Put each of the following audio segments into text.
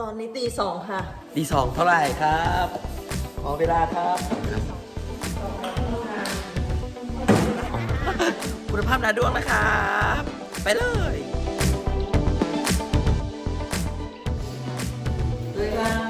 ตอนนี้ตีสองค่ะ ตีสองเท่าไหร่ครับ ขอเวลาครับคุณภาพนาดวงนะครับ ไปเลยเลยครั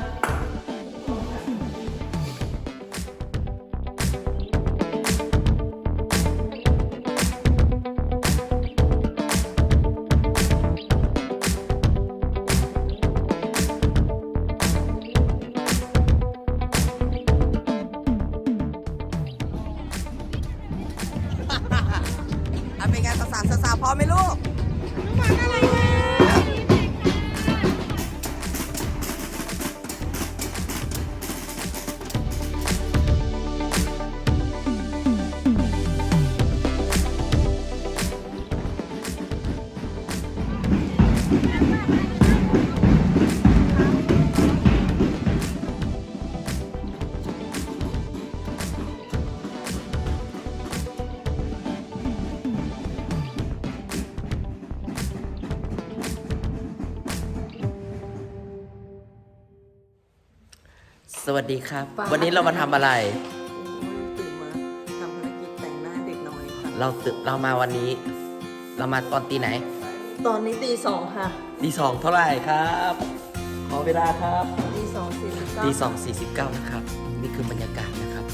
สวัสดีครับวันนี้เรามาทำอะไร ตื่นมาทำภารกิจแต่งหน้าเด็กน้อยค่ะ เราตื่นเรามาวันนี้ เรามาตอนตีไหน ตอนนี้ตีสองค่ะ ตีสองเท่าไหร่ครับ ขอเวลาครับตีสองสี่สิบเก้าตีสองสี่สิบเก้านะครับ นี่คือบรรยากาศนะครับ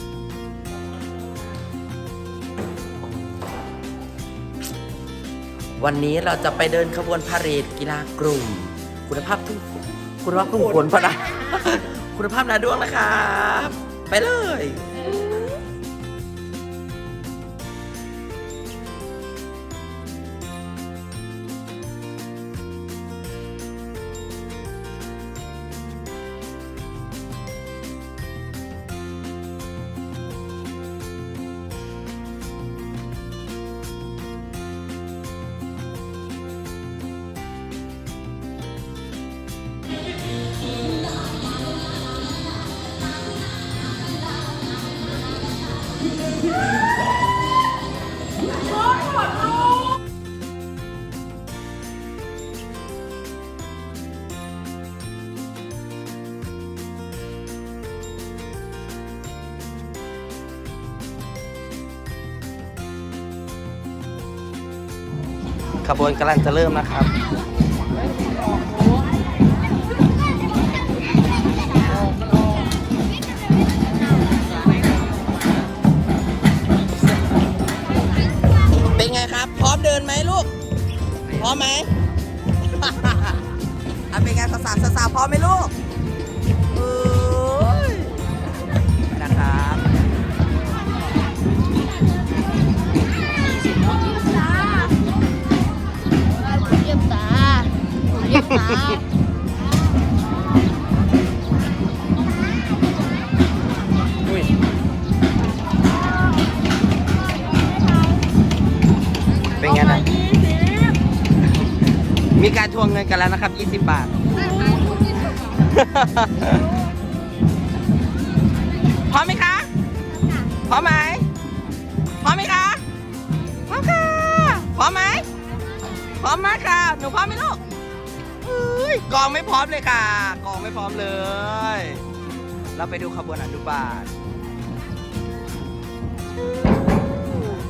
วันนี้เราจะไปเดินขบวนพาเหรดกีฬากลุ่ม คุณภาพทุกคุณภาพทุกคนพนะคุณภาพนาดวงนะครับ ไปเลย วนกำลังจะเริ่มนะครับเป็นไงครับ พร้อมเดินไหมลูก พร้อมไหม อะเป็นไงสาวๆสาวๆพร้อมไหมลูก เยี่ยมตาอุ้ยเป็นไงนะ มีการทวงเงินกันแล้วนะครับ 20 บาท พร้อมไหมคะ พร้อมไหม พร้อมไหมคะ พร้อมค่ะ พร้อมไหม พร้อมมากค่ะ หนูพร้อมไหมลูก ยกองไม่พร้อมเลยค่ะ กองไม่พร้อมเลย เราไปดูขบวนอนุบาล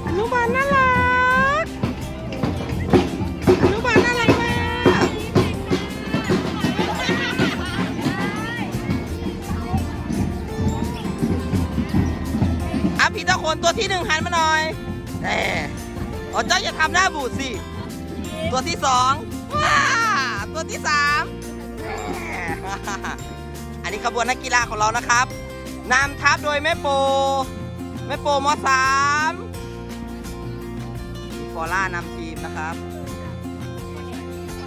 อนุบาลน่ารักอนุบาลน่ารักมากอะพี่ตะโคนตัวที่หนึ่งหันมาหน่อยแหมอ๋อเจ้าอย่าทำหน้าบูดสิ ตัวที่สองว้า ตัวที่สามแหมอันนี้ขบวนนักกีฬาของเรานะครับนำทัพโดยแม่โปแม่โปมสามมีฟอร่านำทีมนะครับ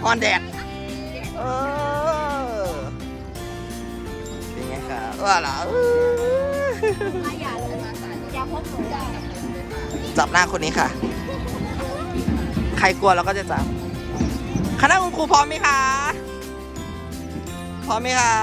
ฮอนแดดเออเป็นไงครับว่าล่ะเอออย่าเลยอย่าพบหนูจ้าจับหน้าคนนี้ค่ะ ใครกลัวเราก็จะจับ คณะคุณครูพร้อมไหมคะ พร้อมไหมคะ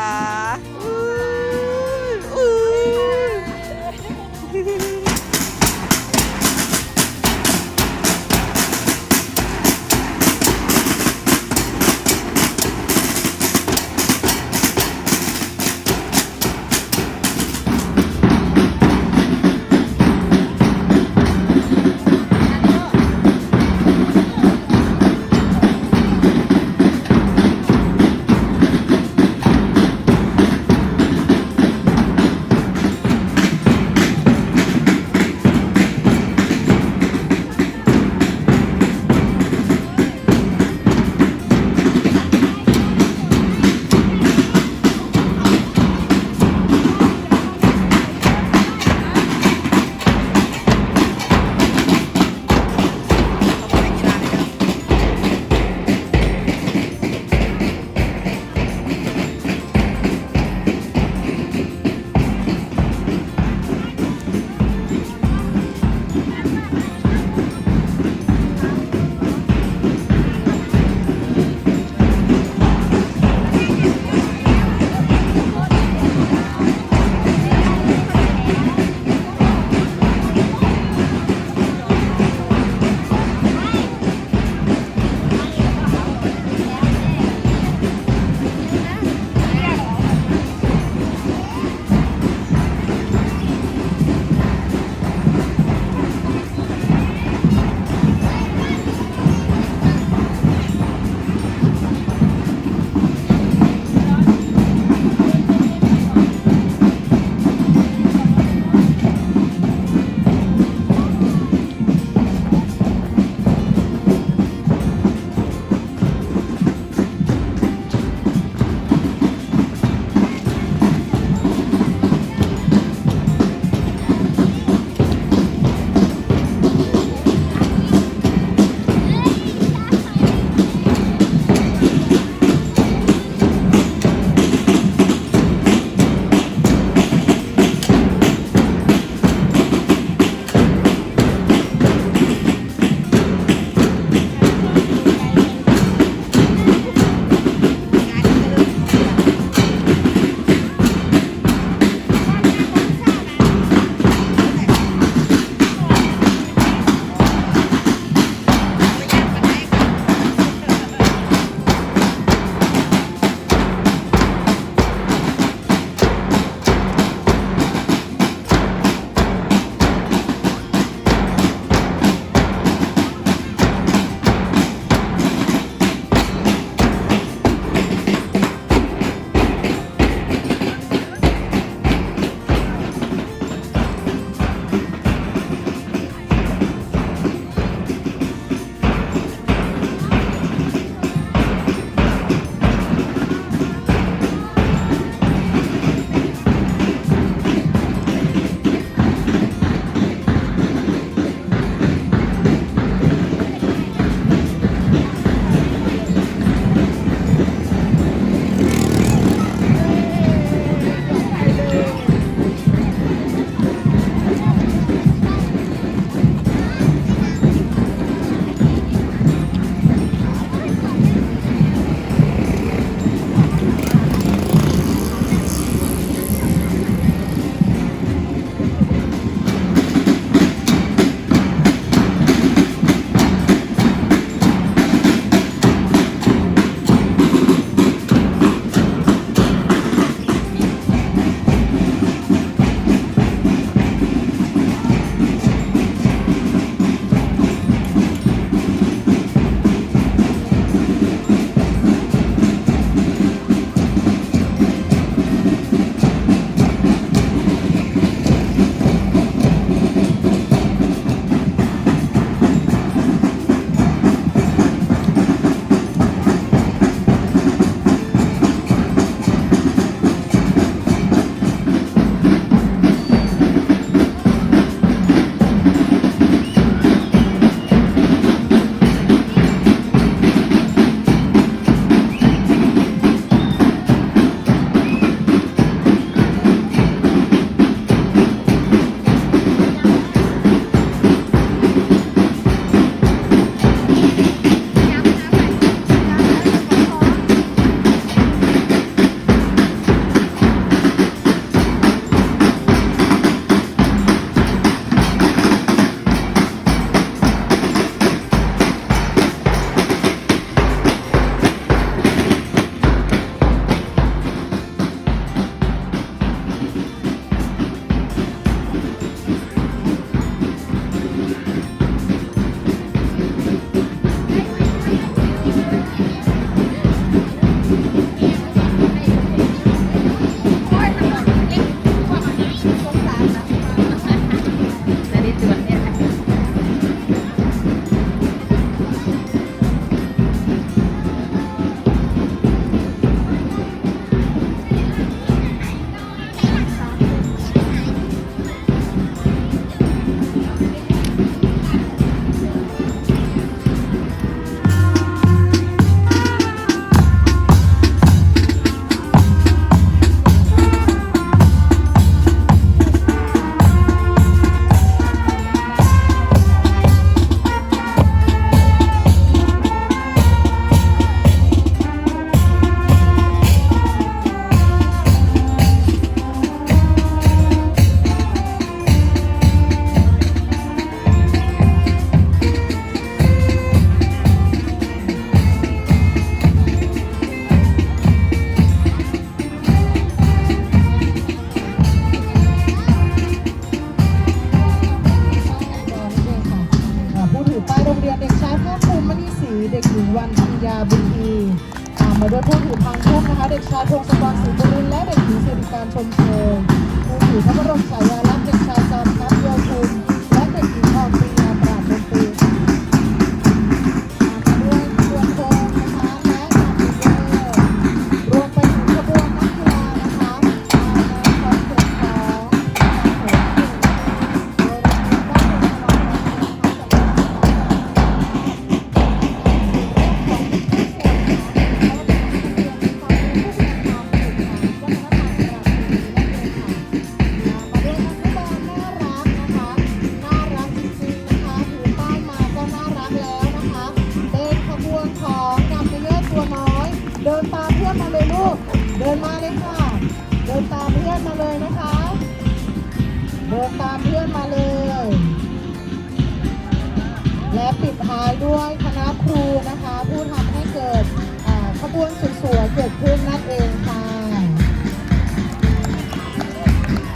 อ่าขบวนสวยๆเกิดขึ้นนั่นเองค่ะ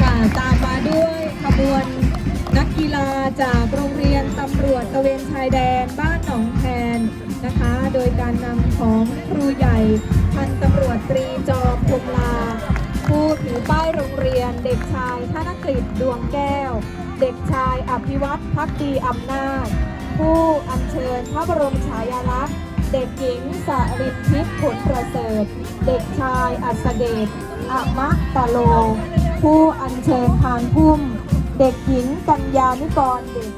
ค่ะตามมาด้วยขบวนนักกีฬาจากโรงเรียนตำรวจตะเวนชายแดนบ้านหนองแคนนะคะ โดยการนำของครูใหญ่พันตำรวจตรีจอมพงลา ผู้ถือป้ายโรงเรียนเด็กชายธนกฤษดวงแก้ว เด็กชายอภิวัตพักดีอำนาจ ผู้อัญเชิญพระบรมฉายาลักษณ์ เด็กหญิงสรินทิพย์ผลประเสริฐ เด็กชายอัศเดชอมะตะโล ผู้อัญเชิญพานพุ่ม เด็กหญิงกัญญานิกรเด็ก